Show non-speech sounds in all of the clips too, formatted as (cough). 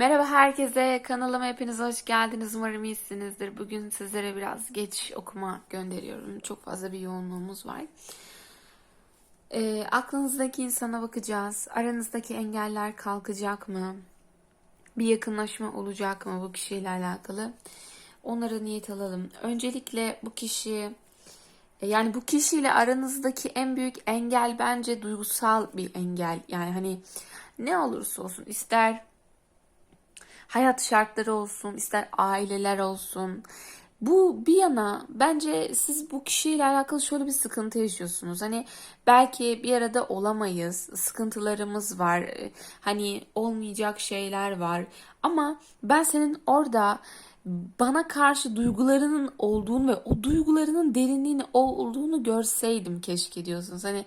Merhaba herkese, kanalıma hepiniz hoş geldiniz. Umarım iyisinizdir. Bugün sizlere biraz geç okuma gönderiyorum. Çok fazla bir yoğunluğumuz var. Ee, aklınızdaki insana bakacağız. Aranızdaki engeller kalkacak mı? Bir yakınlaşma olacak mı bu kişiyle alakalı? Onlara niyet alalım. Öncelikle bu kişi e, yani bu kişiyle aranızdaki en büyük engel bence duygusal bir engel. Yani hani ne olursa olsun ister hayat şartları olsun, ister aileler olsun. Bu bir yana bence siz bu kişiyle alakalı şöyle bir sıkıntı yaşıyorsunuz. Hani belki bir arada olamayız, sıkıntılarımız var, e, hani olmayacak şeyler var. Ama ben senin orada bana karşı duygularının olduğunu ve o duygularının derinliğini olduğunu görseydim keşke diyorsunuz. Hani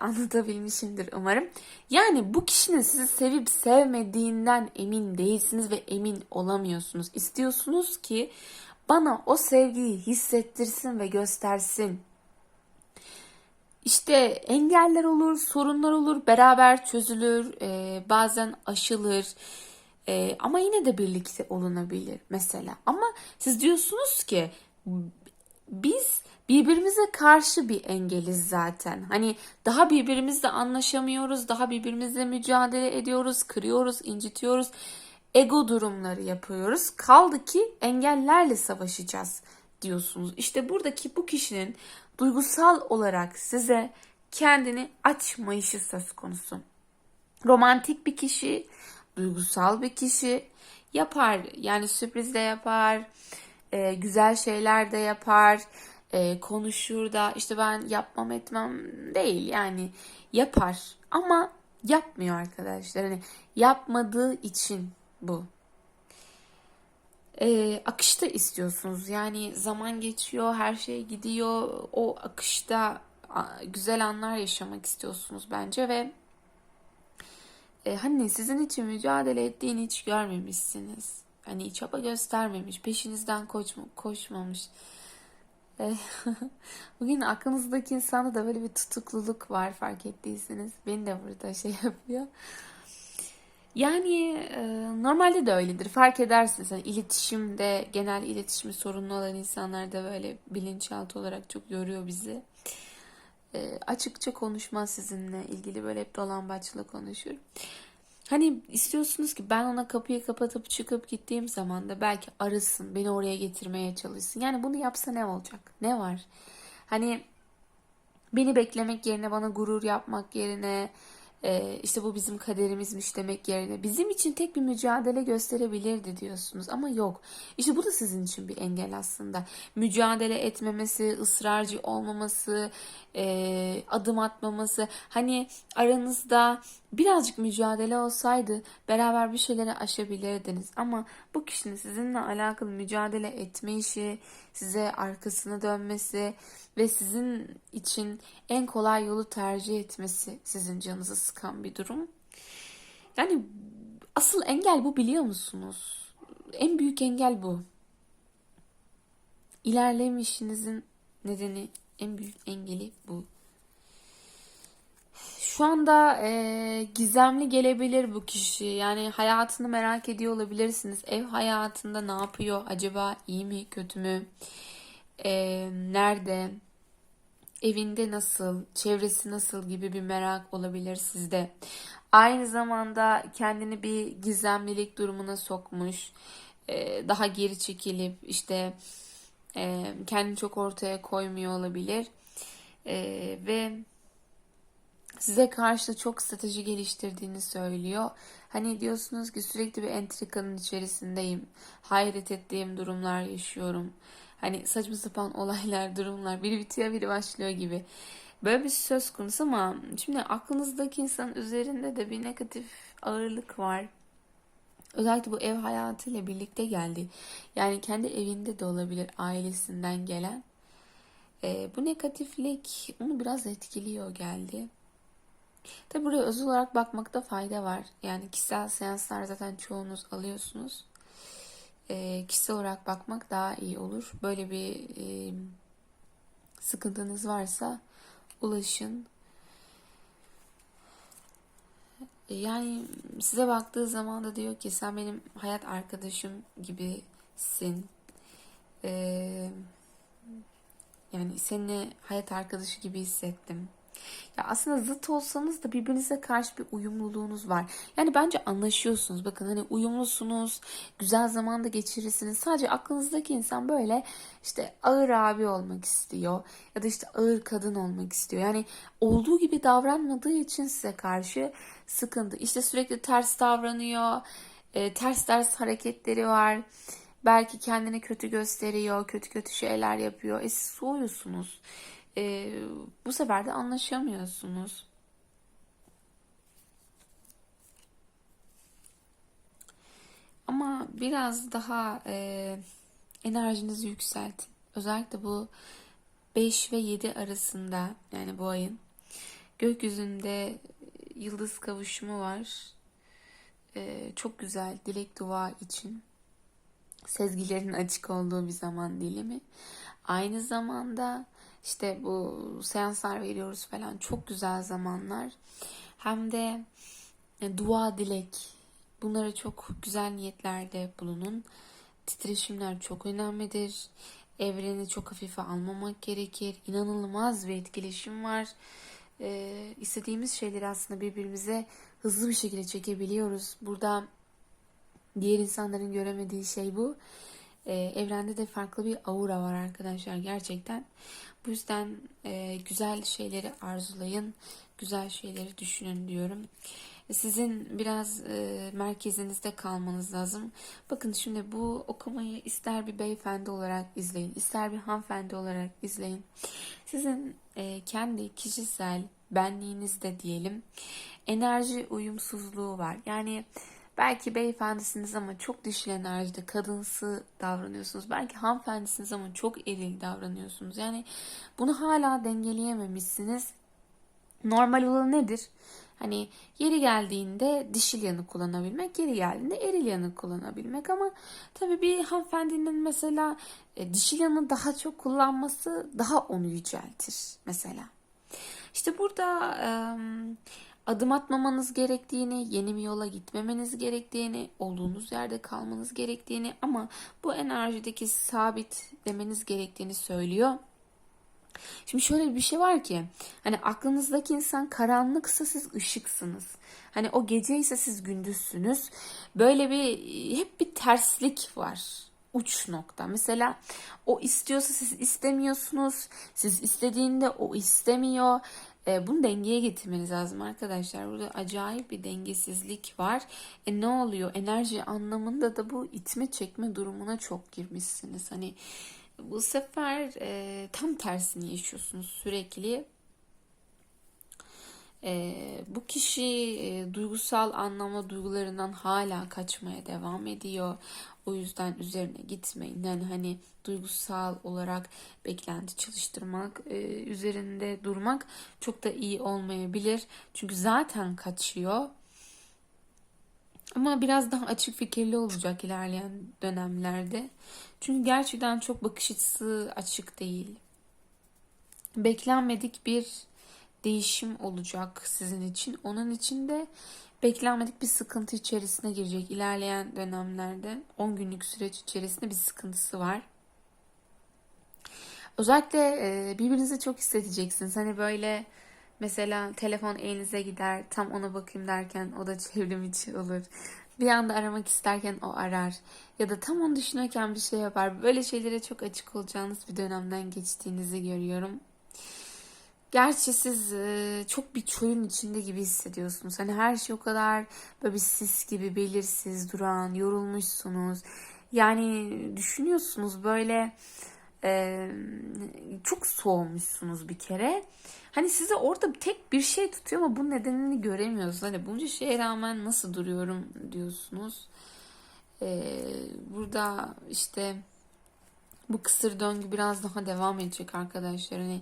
anlatabilmişimdir umarım. Yani bu kişinin sizi sevip sevmediğinden emin değilsiniz ve emin olamıyorsunuz. İstiyorsunuz ki bana o sevgiyi hissettirsin ve göstersin. İşte engeller olur, sorunlar olur, beraber çözülür, e, bazen aşılır. E, ama yine de birlikte olunabilir mesela. Ama siz diyorsunuz ki biz birbirimize karşı bir engeliz zaten. Hani daha birbirimizle anlaşamıyoruz, daha birbirimizle mücadele ediyoruz, kırıyoruz, incitiyoruz. Ego durumları yapıyoruz. Kaldı ki engellerle savaşacağız diyorsunuz. İşte buradaki bu kişinin duygusal olarak size kendini açmayışı söz konusu. Romantik bir kişi, duygusal bir kişi yapar. Yani sürpriz de yapar, e, güzel şeyler de yapar, e, konuşur da işte ben yapmam etmem değil yani yapar ama yapmıyor arkadaşlar. Hani yapmadığı için bu. E, akışta istiyorsunuz yani zaman geçiyor her şey gidiyor o akışta güzel anlar yaşamak istiyorsunuz bence ve e, hani sizin için mücadele ettiğini hiç görmemişsiniz. Hani çaba göstermemiş, peşinizden koşma, koşmamış. E, (laughs) bugün aklınızdaki insanda da böyle bir tutukluluk var fark ettiyseniz. Beni de burada şey (laughs) yapıyor. Yani e, normalde de öyledir. Fark edersiniz. Yani iletişimde, genel iletişimi sorunlu olan insanlar da böyle bilinçaltı olarak çok yoruyor bizi. E, açıkça konuşmaz sizinle ilgili böyle hep dolambaçla konuşur. Hani istiyorsunuz ki ben ona kapıyı kapatıp çıkıp gittiğim zaman da belki arasın, beni oraya getirmeye çalışsın. Yani bunu yapsa ne olacak? Ne var? Hani beni beklemek yerine bana gurur yapmak yerine e, işte bu bizim kaderimizmiş demek yerine bizim için tek bir mücadele gösterebilirdi diyorsunuz ama yok. İşte bu da sizin için bir engel aslında. Mücadele etmemesi, ısrarcı olmaması, e, adım atmaması. Hani aranızda birazcık mücadele olsaydı beraber bir şeyleri aşabilirdiniz. Ama bu kişinin sizinle alakalı mücadele etme işi, size arkasını dönmesi ve sizin için en kolay yolu tercih etmesi sizin canınızı sıkan bir durum. Yani asıl engel bu biliyor musunuz? En büyük engel bu. İlerlemişinizin nedeni en büyük engeli bu. Şu anda e, gizemli gelebilir bu kişi. Yani hayatını merak ediyor olabilirsiniz. Ev hayatında ne yapıyor? Acaba iyi mi, kötü mü? E, nerede? Evinde nasıl? Çevresi nasıl gibi bir merak olabilir sizde. Aynı zamanda kendini bir gizemlilik durumuna sokmuş. E, daha geri çekilip işte e, kendini çok ortaya koymuyor olabilir. E, ve size karşı çok strateji geliştirdiğini söylüyor. Hani diyorsunuz ki sürekli bir entrikanın içerisindeyim. Hayret ettiğim durumlar yaşıyorum. Hani saçma sapan (laughs) olaylar, durumlar biri bitiyor biri başlıyor gibi. Böyle bir söz konusu ama şimdi aklınızdaki insan üzerinde de bir negatif ağırlık var. Özellikle bu ev hayatıyla birlikte geldi. Yani kendi evinde de olabilir ailesinden gelen. E, bu negatiflik onu biraz etkiliyor geldi. Tabi buraya özel olarak bakmakta fayda var. Yani kişisel seanslar zaten çoğunuz alıyorsunuz. E, kişisel olarak bakmak daha iyi olur. Böyle bir e, sıkıntınız varsa ulaşın. E, Yani size baktığı zaman da diyor ki sen benim hayat arkadaşım gibisin. Ee, yani seni hayat arkadaşı gibi hissettim. Ya aslında zıt olsanız da birbirinize karşı bir uyumluluğunuz var. Yani bence anlaşıyorsunuz. Bakın hani uyumlusunuz, güzel zaman da geçirirsiniz. Sadece aklınızdaki insan böyle işte ağır abi olmak istiyor ya da işte ağır kadın olmak istiyor. Yani olduğu gibi davranmadığı için size karşı sıkıntı. İşte sürekli ters davranıyor, e, ters ters hareketleri var. Belki kendini kötü gösteriyor, kötü kötü şeyler yapıyor. E siz soğuyorsunuz. E, bu sefer de anlaşamıyorsunuz. Ama biraz daha e, enerjinizi yükseltin. Özellikle bu 5 ve 7 arasında yani bu ayın gökyüzünde yıldız kavuşumu var. E, çok güzel dilek dua için. Sezgilerin açık olduğu bir zaman dilimi. Aynı zamanda işte bu seanslar veriyoruz falan çok güzel zamanlar. Hem de e, dua, dilek bunlara çok güzel niyetlerde bulunun. Titreşimler çok önemlidir. Evreni çok hafife almamak gerekir. İnanılmaz bir etkileşim var. Ee, istediğimiz şeyleri aslında birbirimize hızlı bir şekilde çekebiliyoruz. Burada diğer insanların göremediği şey bu. Ee, evrende de farklı bir aura var arkadaşlar gerçekten. Bu yüzden e, güzel şeyleri arzulayın, güzel şeyleri düşünün diyorum. Sizin biraz e, merkezinizde kalmanız lazım. Bakın şimdi bu okumayı ister bir beyefendi olarak izleyin, ister bir hanımefendi olarak izleyin. Sizin e, kendi kişisel benliğinizde diyelim enerji uyumsuzluğu var. Yani belki beyefendisiniz ama çok dişil enerjide kadınsı davranıyorsunuz. Belki hanımefendisiniz ama çok eril davranıyorsunuz. Yani bunu hala dengeleyememişsiniz. Normal olan nedir? Hani yeri geldiğinde dişil yanı kullanabilmek, yeri geldiğinde eril yanı kullanabilmek ama tabii bir hanımefendinin mesela e, dişil yanı daha çok kullanması daha onu yüceltir mesela. İşte burada e, adım atmamanız gerektiğini, yeni bir yola gitmemeniz gerektiğini, olduğunuz yerde kalmanız gerektiğini ama bu enerjideki sabit demeniz gerektiğini söylüyor. Şimdi şöyle bir şey var ki hani aklınızdaki insan karanlıksa siz ışıksınız. Hani o gece ise siz gündüzsünüz. Böyle bir hep bir terslik var. Uç nokta. Mesela o istiyorsa siz istemiyorsunuz. Siz istediğinde o istemiyor. E, bunu dengeye getirmeniz lazım arkadaşlar. Burada acayip bir dengesizlik var. E ne oluyor? Enerji anlamında da bu itme çekme durumuna çok girmişsiniz. Hani bu sefer e, tam tersini yaşıyorsunuz sürekli. E, bu kişi e, duygusal anlamda duygularından hala kaçmaya devam ediyor. O yüzden üzerine gitmeyin. Yani hani duygusal olarak beklenti çalıştırmak, e, üzerinde durmak çok da iyi olmayabilir. Çünkü zaten kaçıyor. Ama biraz daha açık fikirli olacak ilerleyen dönemlerde. Çünkü gerçekten çok bakış açısı açık değil. Beklenmedik bir değişim olacak sizin için. Onun için de beklenmedik bir sıkıntı içerisine girecek ilerleyen dönemlerde. 10 günlük süreç içerisinde bir sıkıntısı var. Özellikle e, birbirinizi çok hissedeceksiniz. Hani böyle mesela telefon elinize gider tam ona bakayım derken o da (laughs) çevrim içi olur. Bir anda aramak isterken o arar. Ya da tam onu düşünürken bir şey yapar. Böyle şeylere çok açık olacağınız bir dönemden geçtiğinizi görüyorum. Gerçi siz e, çok bir çölün içinde gibi hissediyorsunuz. Hani her şey o kadar böyle bir sis gibi belirsiz duran, yorulmuşsunuz. Yani düşünüyorsunuz böyle e, çok soğumuşsunuz bir kere. Hani size orada tek bir şey tutuyor ama bunun nedenini göremiyorsunuz. Hani bunca şeye rağmen nasıl duruyorum diyorsunuz. E, burada işte bu kısır döngü biraz daha devam edecek arkadaşlar. Hani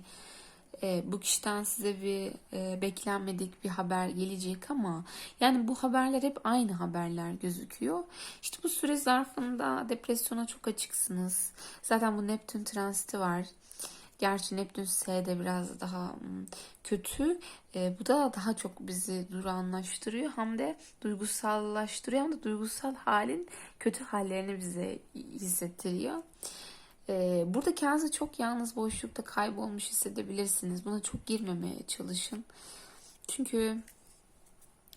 e, bu kişiden size bir e, beklenmedik bir haber gelecek ama yani bu haberler hep aynı haberler gözüküyor. İşte bu süre zarfında depresyona çok açıksınız. Zaten bu Neptün transiti var. Gerçi Neptün S'de biraz daha kötü. E, bu da daha çok bizi durağanlaştırıyor. Hem de duygusallaştırıyor. Hem de duygusal halin kötü hallerini bize hissettiriyor. E, burada kendinizi çok yalnız boşlukta kaybolmuş hissedebilirsiniz. Buna çok girmemeye çalışın. Çünkü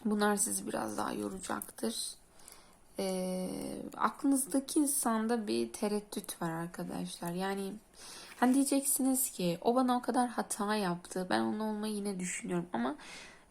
bunlar sizi biraz daha yoracaktır. E, aklınızdaki insanda bir tereddüt var arkadaşlar. Yani hani diyeceksiniz ki o bana o kadar hata yaptı. Ben onun olmayı yine düşünüyorum ama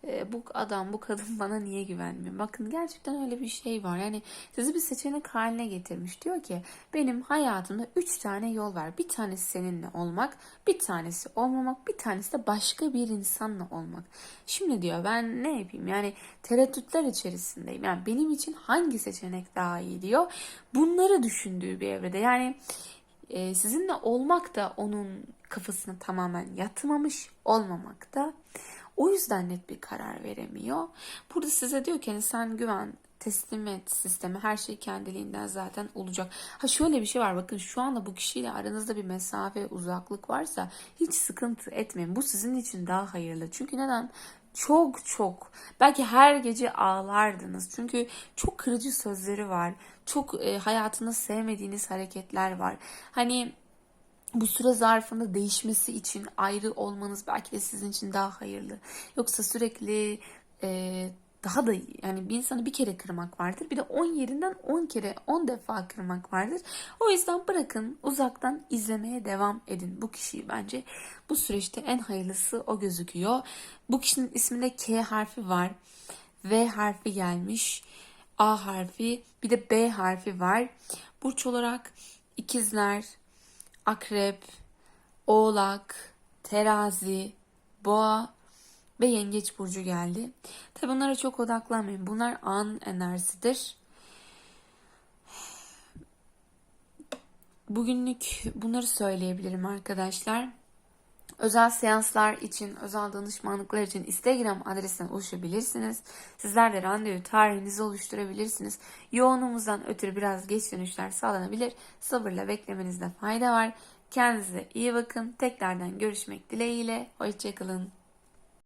e, bu adam bu kadın (laughs) bana niye güvenmiyor? Bakın gerçekten öyle bir şey var. Yani sizi bir seçenek haline getirmiş. Diyor ki benim hayatımda üç tane yol var. Bir tanesi seninle olmak, bir tanesi olmamak, bir tanesi de başka bir insanla olmak. Şimdi diyor ben ne yapayım? Yani tereddütler içerisindeyim. Yani benim için hangi seçenek daha iyi diyor. Bunları düşündüğü bir evrede. Yani e, sizinle olmak da onun kafasına tamamen yatmamış, olmamak da. O yüzden net bir karar veremiyor. Burada size diyor ki hani sen güven, teslim et sistemi her şey kendiliğinden zaten olacak. Ha şöyle bir şey var bakın şu anda bu kişiyle aranızda bir mesafe uzaklık varsa hiç sıkıntı etmeyin. Bu sizin için daha hayırlı. Çünkü neden? Çok çok belki her gece ağlardınız. Çünkü çok kırıcı sözleri var. Çok e, hayatında sevmediğiniz hareketler var. Hani bu süre zarfında değişmesi için ayrı olmanız belki de sizin için daha hayırlı. Yoksa sürekli e, daha da yani bir insanı bir kere kırmak vardır. Bir de 10 yerinden 10 kere 10 defa kırmak vardır. O yüzden bırakın uzaktan izlemeye devam edin. Bu kişiyi bence bu süreçte en hayırlısı o gözüküyor. Bu kişinin isminde K harfi var. V harfi gelmiş. A harfi bir de B harfi var. Burç olarak ikizler, akrep, oğlak, terazi, boğa ve yengeç burcu geldi. Tabi bunlara çok odaklanmayın. Bunlar an enerjisidir. Bugünlük bunları söyleyebilirim arkadaşlar. Özel seanslar için, özel danışmanlıklar için Instagram adresinden ulaşabilirsiniz. Sizler de randevu tarihinizi oluşturabilirsiniz. Yoğunluğumuzdan ötürü biraz geç dönüşler sağlanabilir. Sabırla beklemenizde fayda var. Kendinize iyi bakın. Tekrardan görüşmek dileğiyle. Hoşçakalın.